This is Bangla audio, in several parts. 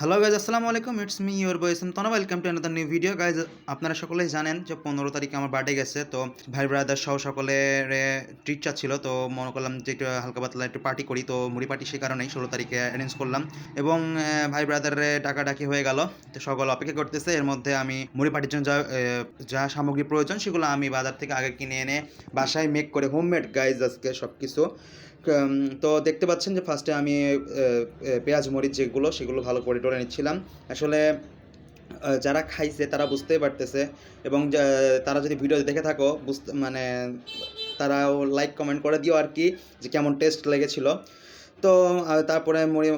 হ্যালো গাইজ আসসালামু আলাইকুম it's me your boys Tona welcome to another new video guys আপনারা সকলেই জানেন যে পনেরো তারিখে আমার বার্থডে গেছে, তো ভাই ব্রাদার সহ সকলের ট্রিট ছিল তো মনে করলাম যে একটু হালকা পাতলা একটু পার্টি করি, তো মুড়ি পার্টি সে কারণেই ষোলো তারিখে অ্যারেঞ্জ করলাম। এবং ভাই ব্রাদারে ডাকাডাকি হয়ে গেল, তো সকল অপেক্ষা করতেছে, এর মধ্যে আমি মুড়ি পার্টির জন্য যা যা সামগ্রী প্রয়োজন সেগুলো আমি বাজার থেকে আগে কিনে এনে বাসায় মেক করে হোমমেড গাইজ আজকে সব কিছু তো দেখতে পাচ্ছেন যে ফার্স্টে আমি পেঁয়াজ, মরিচ যেগুলো, সেগুলো ভালো করে ডরে নিচ্ছিলাম। আসলে যারা খাইছে তারা বুঝতেই পারতেছে এবং তারা যদি ভিডিও দেখে থাকো, বুঝতে মানে তারাও লাইক কমেন্ট করে দিও আর কি, যে কেমন টেস্ট লেগেছিল। তো তারপরে মরি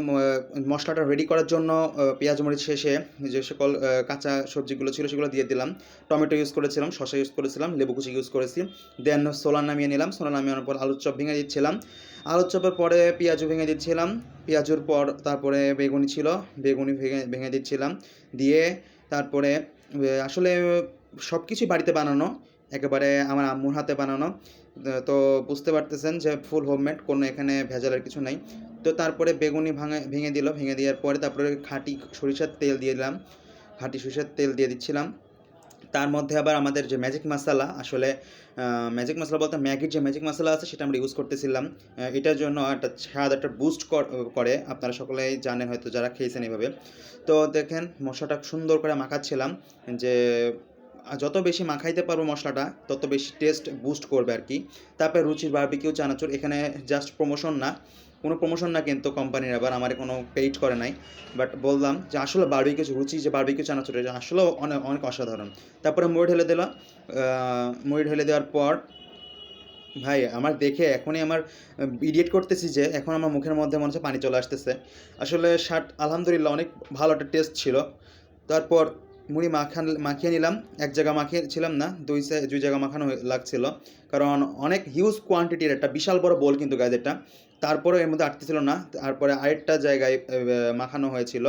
মশলাটা রেডি করার জন্য পেঁয়াজ মরিচ শেষে যে সকল কাঁচা সবজিগুলো ছিল সেগুলো দিয়ে দিলাম। টমেটো ইউজ করেছিলাম, শসা ইউজ করেছিলাম, লেবু কুচি ইউজ করেছি। দেন সোলা নামিয়ে নিলাম, সোলা নামিয়ে পর আলুর চপ ভেঙে দিচ্ছিলাম। আলুর চপের পরে পেঁয়াজও ভেঙে দিচ্ছিলাম। পেঁয়াজুর পর তারপরে বেগুনি ছিল, বেগুনি ভেঙে ভেঙে দিচ্ছিলাম। দিয়ে তারপরে আসলে সব কিছুই বাড়িতে বানানো। একেবারে আমার আম্মুর হাতে বানানো। তো বুঝতে পারতেছেন যে ফুল হোমমেড, কোনো এখানে ভেজালের কিছু নাই। তো তারপরে বেগুনি ভাঙে, ভেঙে দিল, ভেঙে দেওয়ার পরে তারপরে খাঁটি সরিষার তেল দিয়ে দিলাম। খাঁটি সরিষার তেল দিয়ে দিচ্ছিলাম। তার মধ্যে আবার আমাদের যে ম্যাজিক মশলা আসলে ম্যাজিক মশলা বলতে ম্যাগির যে ম্যাজিক মশলা আছে, সেটা আমরা ইউজ করতেছিলাম। এটার জন্য একটা স্বাদ, একটা বুস্ট করে আপনারা সকলেই জানেন হয়তো যারা খেয়েছেন এইভাবে তো দেখেন মশলাটা সুন্দর করে মাখাচ্ছিলাম যে যত বেশি মাখাইতে পারব মশলাটা, তত বেশি টেস্ট বুস্ট করবে আর কি। তারপরে রুচির বারবিকিউ চানাচুর, এখানে জাস্ট প্রমোশন না। কোনো প্রমোশন না কিন্তু কোম্পানির আবার আমার কোনো পেইড করে নাই। বাট বললাম যে আসলে বারবিকিউ রুচি যে বারবিকিউ চানাচুর, এটা আসলে অনেক অনেক অসাধারণ। তারপরে মুড়ি ঢেলে দিলাম মুড়ি ঢেলে দেওয়ার পর, ভাই, আমার দেখে এখনই আমার ইডিয়েট করতেছি যে এখন আমার মুখের মধ্যে মনে হচ্ছে পানি চলে আসতেছে। আসলে শার্ট আলহামদুলিল্লাহ, অনেক ভালো একটা টেস্ট ছিল। তারপর মুড়ি মাখান, মাখিয়ে নিলাম। এক জায়গা মাখিয়ে ছিলাম না, দুই দুই জায়গা মাখানো লাগছিল। কারণ অনেক হিউজ কোয়ান্টিটির একটা বিশাল বড় বোল কিন্তু গাছ এটা। তারপরে এর মধ্যে আটতেছিল না, তারপরে আরেকটা জায়গায় মাখানো হয়েছিল।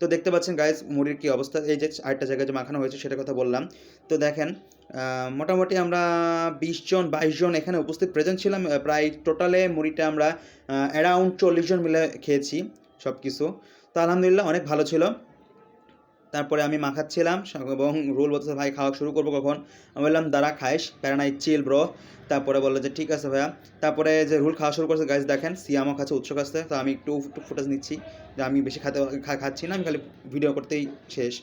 তো দেখতে পাচ্ছেন গাইস মুড়ির কি অবস্থা? এই যে আরেকটা জায়গায় যে মাখানো হয়েছে সেটা কথা বললাম। তো দেখেন মোটামুটি আমরা বিশ জন, বাইশ জন এখানে উপস্থিত প্রেজেন্ট ছিলাম। প্রায় টোটালে মুড়িটা আমরা অ্যারাউন্ড চল্লিশ জন মিলে খেয়েছি সব কিছু তো আলহামদুলিল্লাহ অনেক ভালো ছিল। তারপরে আমি মাখাচ্ছিলাম, এবং রুল বলতেছে, ভাই, খাওয়া শুরু করব কখন? আমি বললাম, দাঁড়া, খাইস প্যারানাই চিল, ব্রো। তারপরে বলল যে, ঠিক আছে, ভাইয়া। তারপরে যে রুল খাওয়া শুরু করছে গাছ দেখেন, সিয়ামও খাচ্ছে উৎসব আসতে তো আমি একটু একটু ফুটেজ নিচ্ছি, যে আমি বেশি খাতে খাচ্ছি না, আমি খালি ভিডিও করতেই শেষ।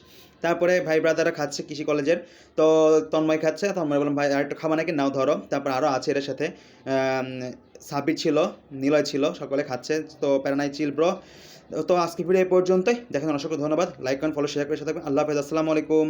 তারপরে ভাই ব্রাদাররা খাচ্ছে কৃষি কলেজের তো তন্ময় খাচ্ছে, তন্ময় বললাম, ভাই, আরেকটু খাওয়া নাকি? নাও, ধরো। তারপর আরও আছে এর সাথে সাবির ছিল, নিলয় ছিল, সকলে খাচ্ছে, তো প্যারানাই চিল, ব্রো। তো আজকে ভিডিও এই পর্যন্তই। দেখেন অসংখ্য ধন্যবাদ। লাইক করেন ফলো শেয়ার করে সাথে। আল্লাহ হাফেজ। আসসালামু আলাইকুম।